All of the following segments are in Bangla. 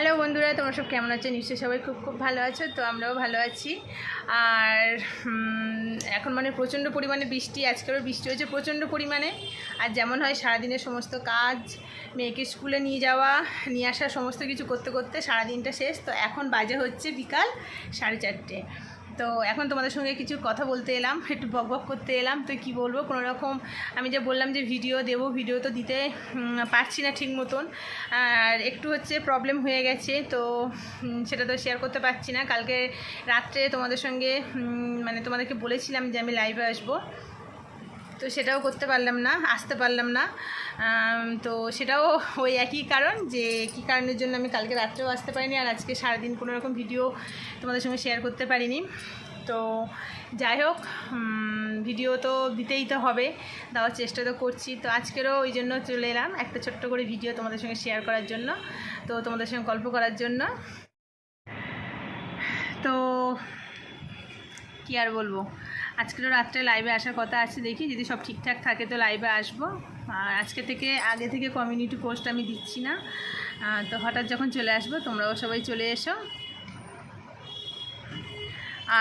হ্যালো বন্ধুরা, তোমরা সব কেমন আছো? নিশ্চয়ই সবাই খুব খুব ভালো আছো, তো আমরাও ভালো আছি। আর এখন মানে প্রচণ্ড পরিমাণে বৃষ্টি, আজকেরও বৃষ্টি হয়েছে প্রচণ্ড পরিমাণে। আর যেমন হয়, সারাদিনের সমস্ত কাজ, মেয়েকে স্কুলে নিয়ে যাওয়া, নিয়ে আসা, সমস্ত কিছু করতে করতে সারাদিনটা শেষ। তো এখন বাজে হচ্ছে বিকাল সাড়ে চারটে। তো এখন তোমাদের সঙ্গে কিছু কথা বলতে এলাম, একটু বক বক করতে এলাম, তো কি বলব? কোনো রকম আমি যে বললাম যে ভিডিও দেব ভিডিও তো দিতে পারছি না ঠিক মতন। আর একটু হচ্ছে প্রবলেম হয়ে গেছে, তো সেটা তো শেয়ার করতে পারছি না। কালকে রাত্রে তোমাদের সঙ্গে মানে তোমাদেরকে বলেছিলাম যে আমি লাইভে আসব। তো সেটাও করতে পারলাম না, আসতে পারলাম না। তো সেটাও ওই একই কারণ যে কী কারণের জন্য আমি কালকে রাত্রেও আসতে পারিনি আর আজকে সারাদিন কোনো রকম ভিডিও তোমাদের সঙ্গে শেয়ার করতে পারিনি। তো যাই হোক ভিডিও তো দিতেই তো হবে, দেওয়ার চেষ্টা তো করছি। তো আজকেরও ওই জন্য চলে এলাম একটা ছোট্ট করে ভিডিও তোমাদের সঙ্গে শেয়ার করার জন্য, তো তোমাদের সঙ্গে গল্প করার জন্য। তো কি আর বলব? আজকে তো রাত্রে লাইভে আসার কথা আছে দেখি, যদি সব ঠিকঠাক থাকে তো লাইভে আসব। আর আজকে থেকে, আগে থেকে কমিউনিটি পোস্ট আমি দিচ্ছি না। তো হঠাৎ যখন চলে আসব, তোমরাও সবাই চলে এসো।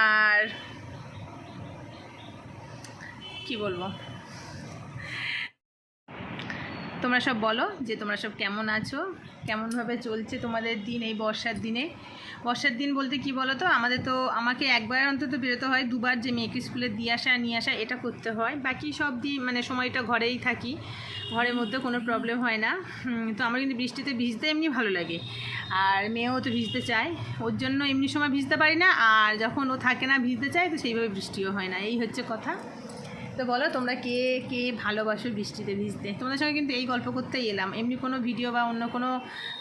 আর কি বলব? তোমরা সব বলো যে তোমরা সব কেমন আছো? কেমনভাবে চলছে তোমাদের দিন এই বর্ষার দিনে? বর্ষার দিন বলতে কি বলো তো আমাদের তো, আমাকে একবার অন্তত বেরোতে হয় দুবার যে মেয়েকে স্কুলে দিয়ে আসা, নিয়ে আসা, এটা করতে হয়। বাকি সব দিন মানে সময়টা ঘরেই থাকি। ঘরের মধ্যে কোনো প্রবলেম হয় না। তো আমার কিন্তু বৃষ্টিতে ভিজতে এমনি ভালো লাগে। আর মেয়েও তো ভিজতে চায়। ওর জন্য এমনি সময় ভিজতে পারি না। আর যখন ও থাকে না ভিজতে চায়, তো সেইভাবে বৃষ্টিও হয় না। এই হচ্ছে কথা। তো বলো, তোমরা কে কে ভালোবাসো বৃষ্টিতে ভিজতে? তোমাদের সঙ্গে কিন্তু এই গল্প করতেই এলাম। এমনি কোনো ভিডিও বা অন্য কোনো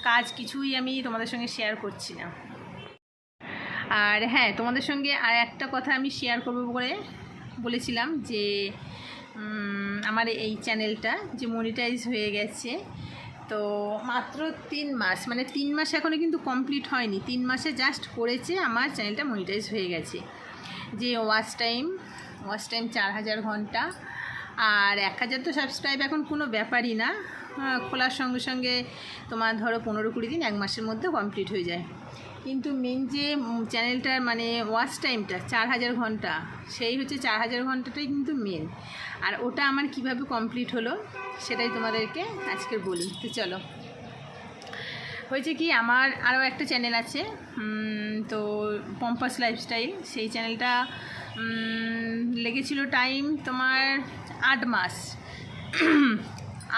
কাজ কিছুই আমি তোমাদের সঙ্গে শেয়ার করছি না। আর হ্যাঁ তোমাদের সঙ্গে আর একটা কথা আমি শেয়ার করব বলে বলেছিলাম যে আমার এই চ্যানেলটা যে মনিটাইজ হয়ে গেছে, তো মাত্র তিন মাস মানে তিন মাস এখনও কিন্তু কমপ্লিট হয়নি। তিন মাসে জাস্ট করেছে, আমার চ্যানেলটা মনিটাইজ হয়ে গেছে। যে ওয়াচ টাইম ওয়াচ টাইম চার হাজার ঘণ্টা। আর এক হাজার তো সাবস্ক্রাইব এখন কোনো ব্যাপারই না। খোলার সঙ্গে সঙ্গে তোমার ধরো পনেরো কুড়ি দিন, এক মাসের মধ্যে কমপ্লিট হয়ে যায়। কিন্তু মেন যে চ্যানেলটার মানে ওয়াচ টাইমটা চার হাজার ঘণ্টা, সেই হচ্ছে চার হাজার ঘন্টাটাই কিন্তু মেন আর ওটা আমার কীভাবে কমপ্লিট হলো, সেটাই তোমাদেরকে আজকে বলি। তো চলো। হয়েছে কি, আমার আরও একটা চ্যানেল আছে তো পম্পাস লাইফস্টাইল সেই চ্যানেলটা লেগেছিল টাইম তোমার আট মাস।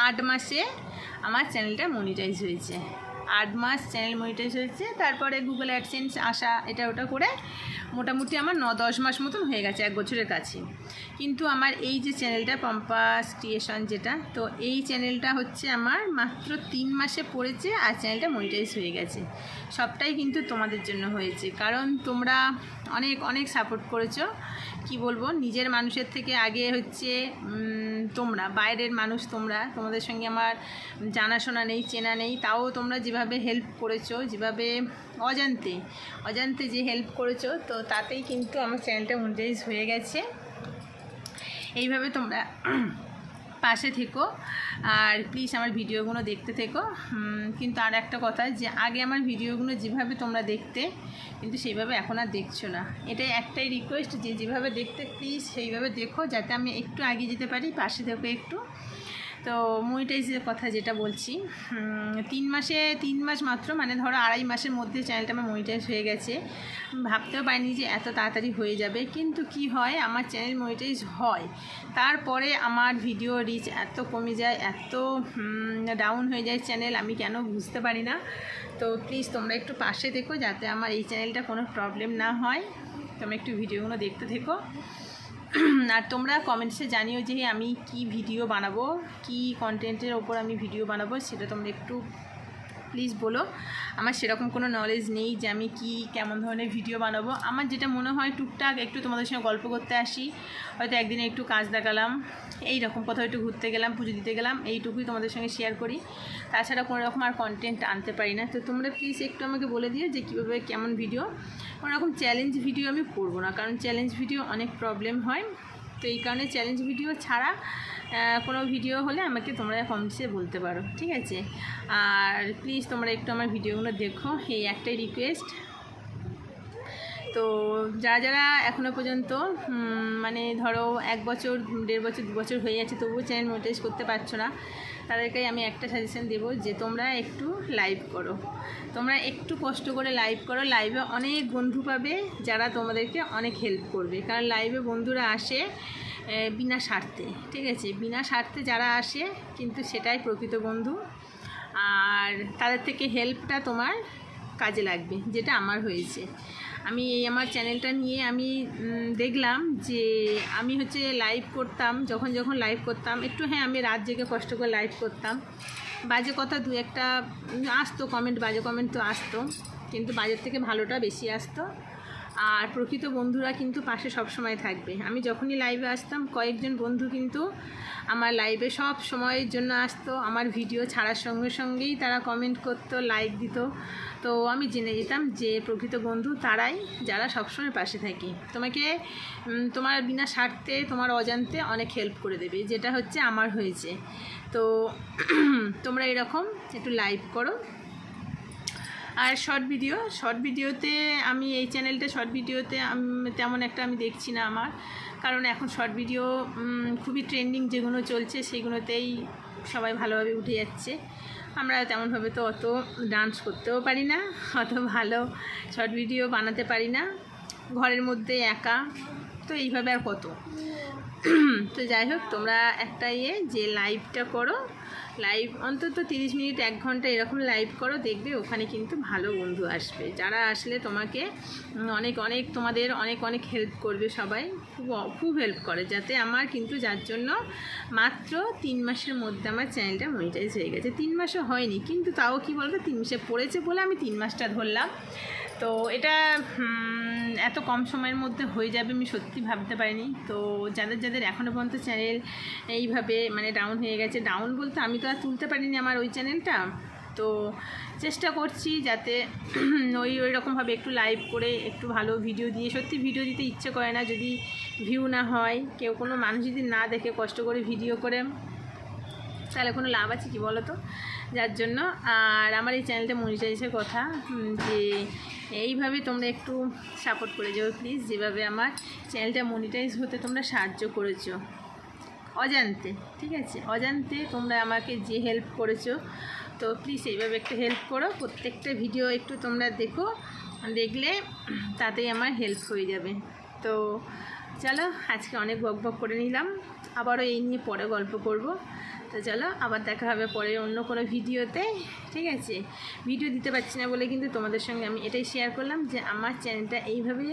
আট মাসে আমার চ্যানেলটা মনিটাইজ হয়েছে। আট মাস চ্যানেল মনিটাইজ হয়েছে তারপরে গুগল অ্যাডসেন্স আসা, এটা ওটা করে মোটামুটি আমার ন, দশ মাস মতন হয়ে গেছে, এক বছরের কাছে। কিন্তু আমার এই যে চ্যানেলটা পম্পাস ক্রিয়েশন যেটা, তো এই চ্যানেলটা হচ্ছে আমার মাত্র তিন মাসে পড়েছে আর চ্যানেলটা মনিটাইজ হয়ে গেছে। সবটাই কিন্তু তোমাদের জন্য হয়েছে। কারণ তোমরা অনেক অনেক সাপোর্ট করেছ। কি বলব, নিজের মানুষের থেকে আগে হচ্ছে তোমরা, বাইরের মানুষ তোমরা, তোমাদের সঙ্গে আমার জানাশোনা নেই, চেনা নেই, তাও তোমরা যেভাবে হেল্প করেছ, যেভাবে অজান্তে অজান্তে যে হেল্প করেছ, তো তাতেই কিন্তু আমার চ্যানেলটা মনিটাইজ হয়ে গেছে। এইভাবে তোমরা পাশে থেকো। আর প্লিজ আমার ভিডিওগুলো দেখতে থেকো। কিন্তু আর একটা কথা যে, আগে আমার ভিডিওগুলো যেভাবে তোমরা দেখতে, কিন্তু সেইভাবে এখন আর দেখছ না। এটাই একটাই রিকোয়েস্ট যে, যেভাবে দেখতে প্লিজ সেইভাবে দেখো, যাতে আমি একটু এগিয়ে যেতে পারি, পাশে থেকো একটু। তো মনিটাইজের কথা যেটা বলছি তিন মাসে, তিন মাস মাত্র মানে ধরো আড়াই মাসের মধ্যে চ্যানেলটা আমার মনিটাইজ হয়ে গেছে। ভাবতেও পারিনি যে এত তাড়াতাড়ি হয়ে যাবে, কিন্তু কি হয়, আমার চ্যানেল মনিটাইজ হয়। তারপরে আমার ভিডিও রিচ এত কমে যায়, এত ডাউন হয়ে যায় চ্যানেল আমি কেন বুঝতে পারি না। তো প্লিজ তোমরা একটু পাশে থেকো, যাতে আমার এই চ্যানেলটা কোনো প্রবলেম না হয়। তোমরা একটু ভিডিওগুলো দেখতে থেকো। আর তোমরা কমেন্টসে জানিও যে আমি কি ভিডিও বানাবো, কি কন্টেন্টের ওপর আমি ভিডিও বানাবো, সেটা তোমরা একটু প্লিজ বলো। আমার সেরকম কোনো নলেজ নেই যে আমি কি, কেমন ধরনের ভিডিও বানাবো। আমার যেটা মনে হয় টুকটাক একটু তোমাদের সঙ্গে গল্প করতে আসি। হয়তো একদিনে একটু কাজ দেখালাম এই রকম কোথাও একটু ঘুরতে গেলাম, পুজো দিতে গেলাম, এইটুকুই তোমাদের সঙ্গে শেয়ার করি। তাছাড়া কোনো রকম আর কন্টেন্ট আনতে পারি না। তো তোমরা প্লিজ একটু আমাকে বলে দিও যে কীভাবে, কেমন ভিডিও কোনো রকম চ্যালেঞ্জ ভিডিও আমি করব না, কারণ চ্যালেঞ্জ ভিডিও অনেক প্রবলেম হয়। তো এই কারণে চ্যালেঞ্জ ভিডিও ছাড়া কোনো ভিডিও হলে আমাকে তোমরা কমেন্টসে বলতে পারো, ঠিক আছে? আর প্লিজ তোমরা একটু আমার ভিডিওগুলো দেখো, এই একটাই রিকোয়েস্ট তো যারা যারা এখনও পর্যন্ত মানে ধরো এক বছর, দেড় বছর, দু বছর হয়ে যাচ্ছে তবুও চ্যানেল মোনেটাইজ করতে পারছ না, তাদেরকে আমি একটা সাজেশন দেবো যে তোমরা একটু লাইভ করো। তোমরা একটু কষ্ট করে লাইভ করো লাইভে অনেক বন্ধু পাবে যারা তোমাদেরকে অনেক হেল্প করবে। কারণ লাইভে বন্ধুরা আসে বিনা স্বার্থে, ঠিক আছে? বিনা স্বার্থে যারা আসে, কিন্তু সেটাই প্রকৃত বন্ধু। আর তাদের থেকে হেল্পটা তোমার কাজে লাগবে, যেটা আমার হয়েছে। আমি এই আমার চ্যানেলটা নিয়ে আমি দেখলাম যে আমি হচ্ছে লাইভ করতাম, যখন যখন লাইভ করতাম, একটু হ্যাঁ আমি রাত জেগে কষ্ট করে লাইভ করতাম। বাজে কথা দু একটা আসতো কমেন্ট বাজে কমেন্ট তো আসতো, কিন্তু বাজের থেকে ভালোটা বেশি আসতো। আর প্রকৃত বন্ধুরা কিন্তু পাশে সব সময় থাকবে। আমি যখনই লাইভে আসতাম, কয়েকজন বন্ধু কিন্তু আমার লাইভে সব সময়ের জন্য আসতো। আমার ভিডিও ছাড়ার সঙ্গে সঙ্গেই তারা কমেন্ট করতো লাইক দিত। তো আমি জেনে যেতাম যে প্রকৃত বন্ধু তারাই, যারা সবসময় পাশে থাকে। তোমাকে তোমার বিনা স্বার্থে, তোমার অজান্তে অনেক হেল্প করে দেবে। যেটা হচ্ছে আমার হয়েছে। তো তোমরা এরকম একটু লাইভ করো। আর শর্ট ভিডিও শর্ট ভিডিওতে আমি এই চ্যানেলটা শর্ট ভিডিওতে তেমন একটা আমি দেখছি না আমার। কারণ এখন শর্ট ভিডিও খুবই ট্রেন্ডিং যেগুলো চলছে, সেগুলোতেই সবাই ভালোভাবে উঠে যাচ্ছে। আমরা তেমনভাবে তো অত ডান্স করতেও পারি না, অত ভালো শর্ট ভিডিও বানাতে পারি না। ঘরের মধ্যে একা তো এইভাবে আর কত তো যাই হোক, তোমরা একটা ইয়ে যে লাইভটা করো লাইভ অন্তত তিরিশ মিনিট, এক ঘণ্টা এরকম লাইভ করো, দেখবে ওখানে কিন্তু ভালো বন্ধু আসবে। যারা আসলে তোমাকে অনেক অনেক তোমাদের অনেক অনেক হেল্প করবে সবাই, খুব খুব হেল্প করে, যাতে আমার কিন্তু যার জন্য মাত্র তিন মাসের মধ্যে আমার চ্যানেলটা মনিটাইজ হয়ে গেছে। তিন মাসও হয়নি, কিন্তু তাও কি বলতো, তিন মাসে পড়েছে বলে আমি তিন মাসটা ধরলাম। তো এটা এত কম সময়ের মধ্যে হয়ে যাবে আমি সত্যি ভাবতে পারিনি। তো যাদের যাদের এখনও পর্যন্ত চ্যানেল এইভাবে মানে ডাউন হয়ে গেছে ডাউন বলতে আমি তো আর তুলতে পারিনি আমার ওই চ্যানেলটা তো চেষ্টা করছি যাতে ওই ওই রকমভাবে একটু লাইভ করে একটু ভালো ভিডিও দিয়ে, সত্যি ভিডিও দিতে ইচ্ছে করে না যদি ভিউ না হয়। কেউ কোনো মানুষ যদি না দেখে কষ্ট করে ভিডিও করে, তাহলে কোনো লাভ আছে কি বলো তো যার জন্য। আর আমার এই চ্যানেলটা মনিটাইজের কথা যে এইভাবে তোমরা একটু সাপোর্ট করে যাও প্লিজ যেভাবে আমার চ্যানেলটা মনিটাইজ হতে তোমরা সাহায্য করেছ। অজান্তে, ঠিক আছে? অজান্তে তোমরা আমাকে যে হেল্প করেছ, তো প্লিজ এইভাবে একটু হেল্প করো। প্রত্যেকটা ভিডিও একটু তোমরা দেখো, দেখলে তাতেই আমার হেল্প হয়ে যাবে। তো চলো, আজকে অনেক বক করে নিলাম। আবারও এই নিয়ে পরে গল্প করব। তো চলো, আবার দেখা হবে পরে অন্য কোনো ভিডিওতে। ঠিক আছে? ভিডিও দিতে পারছি না বলে কিন্তু তোমাদের সঙ্গে আমি এটাই শেয়ার করলাম যে আমার চ্যানেলটা এইভাবে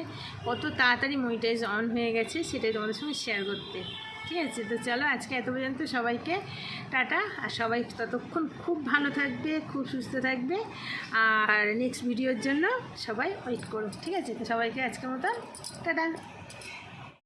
কত তাড়াতাড়ি মনিটাইজ অন হয়ে গেছে সেটাই তোমাদের সঙ্গে শেয়ার করতে। ঠিক আছে? তো চলো, আজকে এত পর্যন্ত সবাইকে টাটা আর সবাই ততক্ষণ খুব ভালো থাকবে, খুব সুস্থ থাকবে। আর নেক্সট ভিডিওর জন্য সবাই ওয়েট করো। ঠিক আছে? তো সবাইকে আজকের মতো টাটা।